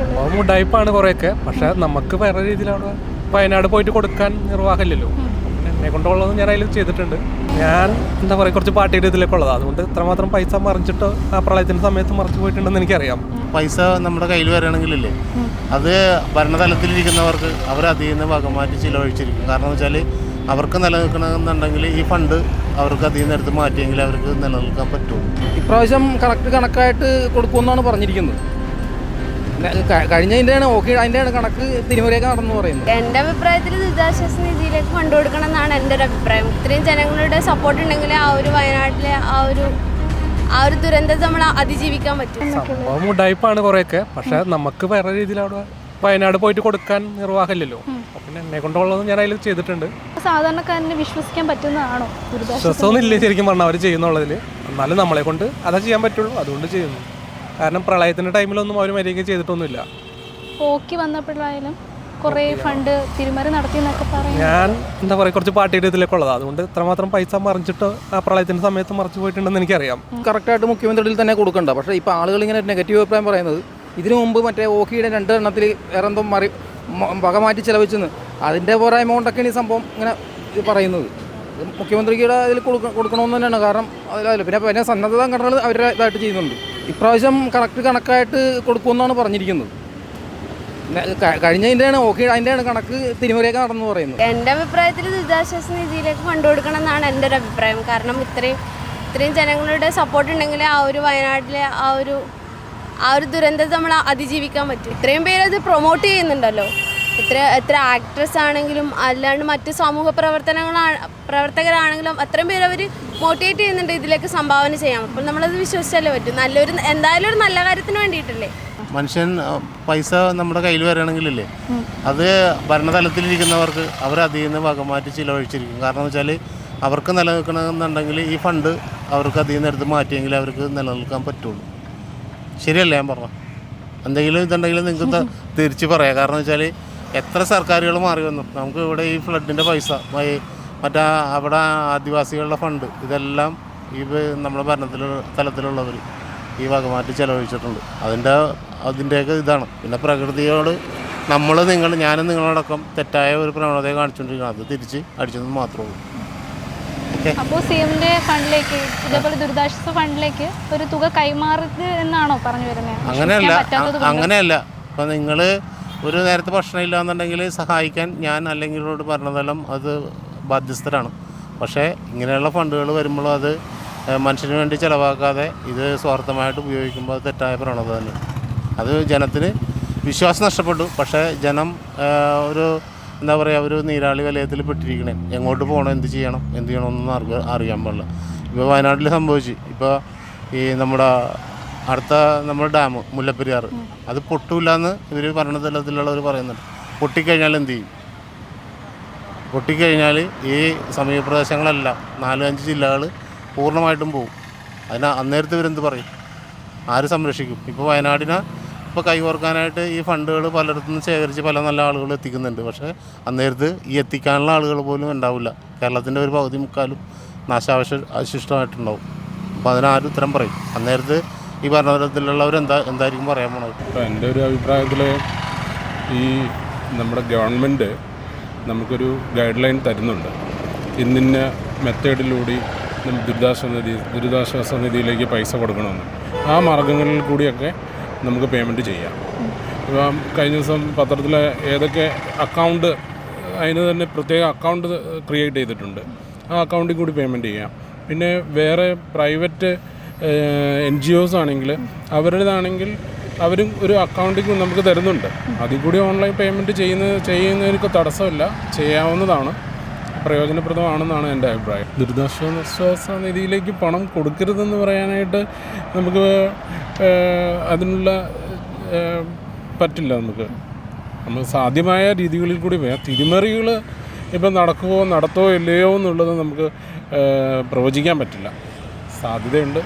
സംഭവം ഉടായ്പാണ് കുറേയൊക്കെ. പക്ഷെ നമുക്ക് വേറെ രീതിയിലാണ് വയനാട് പോയിട്ട് കൊടുക്കാൻ നിർവാഹമില്ലല്ലോ. പിന്നെ എന്നെ കൊണ്ടുള്ളത് ഞാൻ അതിൽ ചെയ്തിട്ടുണ്ട്. ഞാൻ എന്താ പറയുക കുറച്ച് പാർട്ടിയുടെ ഇതിലേക്ക് ഉള്ളത്. അതുകൊണ്ട് ഇത്രമാത്രം പൈസ മറിച്ചിട്ട് ആ പ്രളയത്തിന്റെ സമയത്ത് മറിച്ച് പോയിട്ടുണ്ടെന്ന് എനിക്കറിയാം. പൈസ നമ്മുടെ കയ്യിൽ വരണമെങ്കിലല്ലേ അത് ഭരണതലത്തിലിരിക്കുന്നവർക്ക് അവർ അതിൽ നിന്ന് ഭാഗം മാറ്റി ചിലവഴിച്ചിരിക്കും. കാരണം എന്ന് വെച്ചാൽ അവർക്ക് നിലനിൽക്കണമെന്നുണ്ടെങ്കിൽ ഈ ഫണ്ട് അവർക്ക് അതിൽ നിന്ന് എടുത്ത് മാറ്റിയെങ്കിൽ അവർക്ക് നിലനിൽക്കാൻ പറ്റുള്ളൂ. ഇപ്രാവശ്യം കറക്റ്റ് കണക്കായിട്ട് കൊടുക്കുമെന്നാണ് പറഞ്ഞിരിക്കുന്നത്. കഴിഞ്ഞതിന്റെയാണ് ഓക്കെ അതിന്റെയാണ് കണക്ക് തിരുമുറയൊക്കെ നടന്നു പറയുന്നത്. എന്റെ അഭിപ്രായത്തിൽ ദുരിതാശ്വാസ നിധിയിലേക്ക് ഫണ്ട് കൊടുക്കണമെന്നാണ് എന്റെ ഒരു അഭിപ്രായം. ഇത്രയും ജനങ്ങളുടെ സപ്പോർട്ട് ഉണ്ടെങ്കിൽ ആ ഒരു വയനാട്ടിലെ ആ ഒരു ആ ഒരു ദുരന്തത്തെ നമ്മൾ അതിജീവിക്കാൻ പറ്റും. സംഭവം ഉടായ്പാണ് കുറേയൊക്കെ. പക്ഷെ നമുക്ക് വേറെ രീതിയിൽ അവിടെ വയനാട് പോയിട്ട് കൊടുക്കാൻ നിർവാഹമില്ലല്ലോ. പിന്നെ എന്നെ കൊണ്ടുള്ളതും ഞാൻ അതിൽ ചെയ്തിട്ടുണ്ട്. സാധാരണക്കാരനെ വിശ്വസിക്കാൻ പറ്റുന്നതാണോ വിശ്വാസമൊന്നും ഇല്ല ശരിക്കും പറഞ്ഞാൽ അവർ ചെയ്യുന്നുള്ളതിൽ. എന്നാലും നമ്മളെ കൊണ്ട് അതാ ചെയ്യാൻ പറ്റുള്ളൂ. അതുകൊണ്ട് ചെയ്യുന്നു. കാരണം പ്രളയത്തിന്റെ ടൈമിലൊന്നും അവർ മര്യാദയ്ക്ക് ചെയ്തിട്ടൊന്നുമില്ല. ഓക്കി വന്നപ്പോഴായാലും കുറേ ഫണ്ട് തിരുമറി നടത്തി എന്നൊക്കെ പറയും ഞാൻ എന്താ പറയുക കുറച്ച് പാർട്ടിയുടെ ഇതിലേക്ക് ഉള്ളത്. അതുകൊണ്ട് ഇത്രമാത്രം പൈസ മറിച്ചിട്ട് ആ പ്രളയത്തിന്റെ സമയത്ത് മറിച്ചു പോയിട്ടുണ്ടെന്ന് എനിക്കറിയാം. കറക്റ്റായിട്ട് മുഖ്യമന്ത്രിയിൽ തന്നെ കൊടുക്കണ്ട. പക്ഷേ ഇപ്പോൾ ആളുകൾ ഇങ്ങനെ നെഗറ്റീവ് അഭിപ്രായം പറയുന്നത് ഇതിനു മുമ്പ് മറ്റേ ഓക്കിയുടെ രണ്ട് എണ്ണത്തിൽ വേറെ എന്തോ മറി മ- വക മാറ്റി ചെലവച്ചെന്ന് അതിന്റെ പോരായ്മ കൊണ്ടൊക്കെയാണ് ഈ സംഭവം ഇങ്ങനെ ഇത് പറയുന്നത്. മുഖ്യമന്ത്രിക്ക് മുഖ്യമന്ത്രിയുടെ അതിൽ കൊടുക്ക കൊടുക്കണമെന്ന് തന്നെയാണ്. കാരണം അതിലല്ല പിന്നെ പിന്നെ സന്നദ്ധ സംഘടനകൾ അവരുടെ ഇതായിട്ട് ചെയ്യുന്നുണ്ട്. ഇപ്രാവശ്യം കറക്റ്റ് കണക്കായിട്ട് കൊടുക്കുമെന്നാണ് പറഞ്ഞിരിക്കുന്നത്. കഴിഞ്ഞതിന്റെയാണ് ഓക്കെ അതിന്റെയാണ് കണക്ക് തിരുമുറയൊക്കെ നടന്നു പറയുന്നത്. എന്റെ അഭിപ്രായത്തിൽ ദുരിതാശ്വാസ നിധിയിലേക്ക് ഫണ്ട് കൊടുക്കണമെന്നാണ് എന്റെ ഒരു അഭിപ്രായം. കാരണം ഇത്രയും ഇത്രയും ജനങ്ങളുടെ സപ്പോർട്ട് ഉണ്ടെങ്കിൽ ആ ഒരു വയനാട്ടിലെ ആ ഒരു ആ ഒരു ദുരന്തത്തെ നമ്മൾ അതിജീവിക്കാൻ പറ്റും. ഇത്രയും പേര് അത് പ്രൊമോട്ട് ചെയ്യുന്നുണ്ടല്ലോ. എത്ര എത്ര ആക്ട്രസ് ആണെങ്കിലും അല്ലാണ്ട് മറ്റ് സമൂഹ പ്രവർത്തനങ്ങളാണ് പ്രവർത്തകരാണെങ്കിലും അത്രയും പേര് അവർ മോട്ടിവേറ്റ് ചെയ്യുന്നുണ്ട് ഇതിലേക്ക് സംഭാവന ചെയ്യാം അപ്പോൾ നമ്മളത് വിശ്വസിച്ചല്ലേ പറ്റും? നല്ലൊരു എന്തായാലും ഒരു നല്ല കാര്യത്തിന് വേണ്ടിയിട്ടല്ലേ? മനുഷ്യൻ പൈസ നമ്മുടെ കയ്യിൽ വരണമെങ്കിലല്ലേ? അത് ഭരണതലത്തിലിരിക്കുന്നവർക്ക് അവർ അതിൽ നിന്ന് വകമാറ്റി ചിലവഴിച്ചിരിക്കും. കാരണം വെച്ചാൽ അവർക്ക് നിലനിൽക്കണമെന്നുണ്ടെങ്കിൽ ഈ ഫണ്ട് അവർക്ക് അതിൽ നിന്ന് എടുത്ത് മാറ്റിയെങ്കിൽ അവർക്ക് നിലനിൽക്കാൻ പറ്റുള്ളൂ. ശരിയല്ലേ ഞാൻ പറഞ്ഞു എന്തെങ്കിലും ഇതുണ്ടെങ്കിൽ നിങ്ങൾക്ക് തിരിച്ച് പറയാം. കാരണം വെച്ചാൽ എത്ര സർക്കാരുകൾ മാറി വന്നു? നമുക്ക് ഇവിടെ ഈ ഫ്ലഡിന്റെ പൈസ മറ്റേ അവിടെ ആദിവാസികളുടെ ഫണ്ട് ഇതെല്ലാം ഈ നമ്മുടെ ഭരണത്തിൽ തലത്തിലുള്ളവർ ഈ വകമാറ്റി ചെലവഴിച്ചിട്ടുണ്ട്. അതിന്റെ അതിന്റെയൊക്കെ ഇതാണ്. പിന്നെ പ്രകൃതിയോട് നമ്മൾ നിങ്ങൾ ഞാനും നിങ്ങളോടൊപ്പം തെറ്റായ ഒരു പ്രവണതയെ കാണിച്ചുകൊണ്ടിരിക്കുന്നത് അത് തിരിച്ച് അടിച്ചെന്ന് മാത്രമേ ഉള്ളൂ. ഓക്കെ? അപ്പോൾ സി എമ്മിന്റെ ഫണ്ടിലേക്ക് ഇതേപോലെ ദുരിതാശ്വാസ ഫണ്ടിലേക്ക് ഒരു തുക കൈമാറുക എന്നാണോ പറഞ്ഞു വരുന്നത്? അങ്ങനെയല്ല. അങ്ങനെയല്ല. ഇപ്പം നിങ്ങൾ ഒരു നേരത്തെ ഭക്ഷണം ഇല്ലാന്നുണ്ടെങ്കിൽ സഹായിക്കാൻ ഞാൻ അല്ലെങ്കിൽ ഇവരോട് പറഞ്ഞതെല്ലാം അത് ബാധ്യസ്ഥരാണ്. പക്ഷേ ഇങ്ങനെയുള്ള ഫണ്ടുകൾ വരുമ്പോൾ അത് മനുഷ്യന് വേണ്ടി ചിലവാക്കാതെ ഇത് സ്വാർത്ഥമായിട്ട് ഉപയോഗിക്കുമ്പോൾ അത് തെറ്റായ പ്രവണത തന്നെ അത് ജനത്തിന് വിശ്വാസം നഷ്ടപ്പെട്ടു. പക്ഷേ ജനം ഒരു എന്താ പറയുക ഒരു നീരാളി വലയത്തിൽ പെട്ടിരിക്കണേ. എങ്ങോട്ട് പോകണം എന്ത് ചെയ്യണം എന്ത് ചെയ്യണമെന്നൊന്നും അറിയ അറിയാൻ പാടില്ല. ഇപ്പോൾ വയനാട്ടിൽ സംഭവിച്ചു. ഇപ്പോൾ ഈ നമ്മുടെ അടുത്ത നമ്മുടെ ഡാം മുല്ലപ്പെരിയാർ. അത് പൊട്ടൂലെന്ന് ഇവർ ഭരണതലത്തിലുള്ളവർ പറയുന്നുണ്ട്. പൊട്ടിക്കഴിഞ്ഞാൽ എന്ത് ചെയ്യും? പൊട്ടിക്കഴിഞ്ഞാൽ ഈ സമീപപ്രദേശങ്ങളെല്ലാം നാലും അഞ്ച് ജില്ലകൾ പൂർണമായിട്ടും പോകും അതിന് അന്നേരത്തെ ഇവരെന്ത് പറയും? ആര് സംരക്ഷിക്കും? ഇപ്പോൾ വയനാടിനെ ഇപ്പോൾ കൈകോർക്കാനായിട്ട് ഈ ഫണ്ടുകൾ പലയിടത്തുനിന്ന് ശേഖരിച്ച് പല നല്ല ആളുകൾ എത്തിക്കുന്നുണ്ട്. പക്ഷേ അന്നേരത്ത് ഈ എത്തിക്കാനുള്ള ആളുകൾ പോലും ഉണ്ടാവില്ല. കേരളത്തിന്റെ ഒരു പകുതി മുക്കാലും നാശാവശ അവശിഷ്ടമായിട്ടുണ്ടാവും. അപ്പോൾ അതിനാരും ഉത്തരം പറയും. അന്നേരത്ത് ഈ ഭരണതലത്തിലുള്ളവർ എന്താ എന്തായിരിക്കും പറയാൻ പോണത്? അപ്പോൾ എന്റെ ഒരു അഭിപ്രായത്തിൽ ഈ നമ്മുടെ ഗവൺമെന്റ് നമുക്കൊരു ഗൈഡ് ലൈൻ തരുന്നുണ്ട്. ഇന്നിന്ന മെത്തേഡിലൂടെ ദുരിതാശ്വാസ നിധി ദുരിതാശ്വാസ നിധിയിലേക്ക് പൈസ കൊടുക്കണമെന്ന്. ആ മാർഗങ്ങളിൽ കൂടിയൊക്കെ നമുക്ക് പേയ്മെന്റ് ചെയ്യാം. ഇപ്പം കഴിഞ്ഞ ദിവസം പത്രത്തിൽ ഏതൊക്കെ അക്കൗണ്ട് അതിന് തന്നെ പ്രത്യേക അക്കൗണ്ട് ക്രിയേറ്റ് ചെയ്തിട്ടുണ്ട്. ആ അക്കൗണ്ടിൽ കൂടി പേയ്മെന്റ് ചെയ്യാം. പിന്നെ വേറെ പ്രൈവറ്റ് എൻ ജി ഒസ് ആണെങ്കിൽ അവരുടേതാണെങ്കിൽ അവരും ഒരു അക്കൗണ്ടിങ് നമുക്ക് തരുന്നുണ്ട്. അതിൽ കൂടി ഓൺലൈൻ പേയ്മെന്റ് ചെയ്യുന്ന ചെയ്യുന്നതിനൊക്കെ തടസ്സമില്ല. ചെയ്യാവുന്നതാണ്. പ്രയോജനപ്രദമാണെന്നാണ് എന്റെ അഭിപ്രായം. ദുരിതാശ്വാസ നിധിയിലേക്ക് പണം കൊടുക്കരുതെന്ന് പറയാനായിട്ട് നമുക്ക് അതിനുള്ള പറ്റില്ല നമുക്ക്. നമ്മൾ സാധ്യമായ രീതികളിൽ കൂടി തിരിമറികൾ ഇപ്പം നടക്കുമോ നടത്തോ ഇല്ലയോ എന്നുള്ളത് നമുക്ക് പ്രവചിക്കാൻ പറ്റില്ല. സാധ്യതയുണ്ട്.